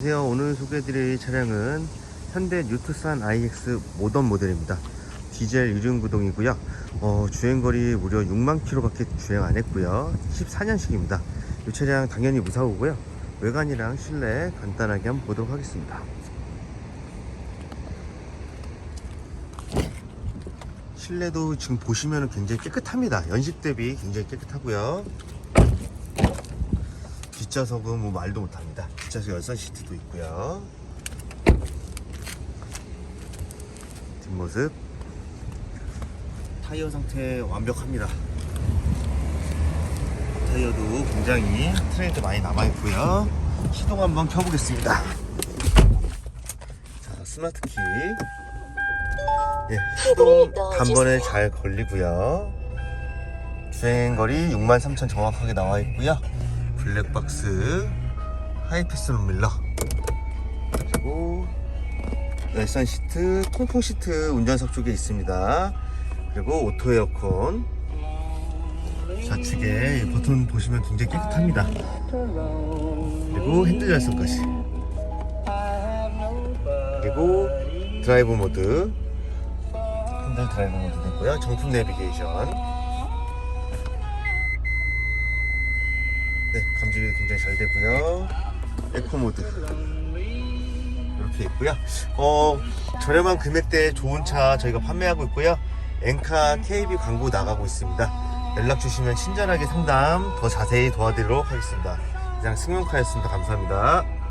안녕하세요. 오늘 소개해드릴 차량은 현대 뉴투산 iX 모던 모델입니다. 디젤 유륜구동이고요. 어, 주행거리 무려 6만 킬로 밖에 주행 안 했고요. 14년식입니다. 이 차량 당연히 무사고고요. 외관이랑 실내 간단하게 한번 보도록 하겠습니다. 실내도 지금 보시면 굉장히 깨끗합니다. 연식 대비 굉장히 깨끗하고요. 뒷좌석은 뭐 말도 못합니다. 뒷좌석 열선 시트도 있고요. 뒷모습 타이어 상태 완벽합니다. 타이어도 굉장히 트레이드 많이 남아 있고요. 시동 한번 켜보겠습니다. 자 스마트 키. 예, 시동 단번에 잘 걸리고요. 주행거리 63,000 정확하게 나와 있고요. 블랙박스, 하이패스 룸밀러, 그리고 열선 시트, 통풍 시트 운전석 쪽에 있습니다. 그리고 오토 에어컨. 좌측에 이 버튼 보시면 굉장히 깨끗합니다. 그리고 핸들 열선까지. 그리고 드라이브 모드. 핸들 드라이브 모드 되고요. 정품 내비게이션. 네, 감지가 굉장히 잘 되고요. 에코 모드. 이렇게 있고요. 어, 저렴한 금액대에 좋은 차 저희가 판매하고 있고요. 엔카 KB 광고 나가고 있습니다. 연락 주시면 친절하게 상담 더 자세히 도와드리도록 하겠습니다. 이상 승용카였습니다. 감사합니다.